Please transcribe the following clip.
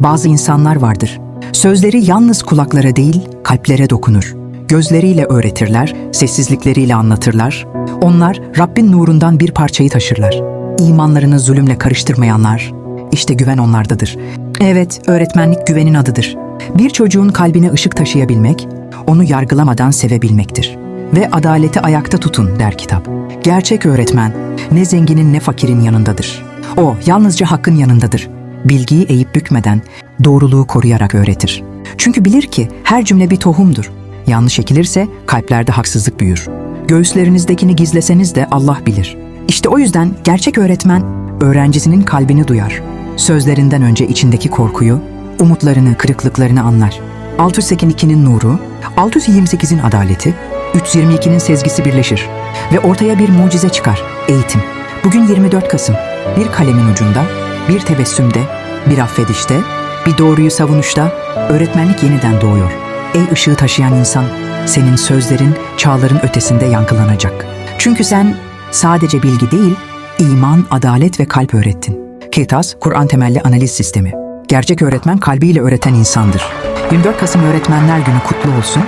Bazı insanlar vardır. Sözleri yalnız kulaklara değil, kalplere dokunur. Gözleriyle öğretirler, sessizlikleriyle anlatırlar. Onlar Rabbin nurundan bir parçayı taşırlar. İmanlarını zulümle karıştırmayanlar, işte güven onlardadır. Evet, öğretmenlik güvenin adıdır. Bir çocuğun kalbine ışık taşıyabilmek, onu yargılamadan sevebilmektir. Ve adaleti ayakta tutun der kitap. Gerçek öğretmen ne zenginin ne fakirin yanındadır. O yalnızca hakkın yanındadır. Bilgiyi eğip bükmeden, doğruluğu koruyarak öğretir. Çünkü bilir ki her cümle bir tohumdur. Yanlış ekilirse kalplerde haksızlık büyür. Göğüslerinizdekini gizleseniz de Allah bilir. İşte o yüzden gerçek öğretmen öğrencisinin kalbini duyar. Sözlerinden önce içindeki korkuyu, umutlarını, kırıklıklarını anlar. 682'nin nuru, 628'in adaleti, 322'nin sezgisi birleşir ve ortaya bir mucize çıkar, eğitim. Bugün 24 Kasım, bir kalemin ucunda, bir tebessümde, bir affedişte, bir doğruyu savunuşta öğretmenlik yeniden doğuyor. Ey ışığı taşıyan insan, senin sözlerin çağların ötesinde yankılanacak. Çünkü sen sadece bilgi değil, iman, adalet ve kalp öğrettin. Kitas, Kur'an temelli analiz sistemi. Gerçek öğretmen kalbiyle öğreten insandır. 24 Kasım Öğretmenler Günü kutlu olsun.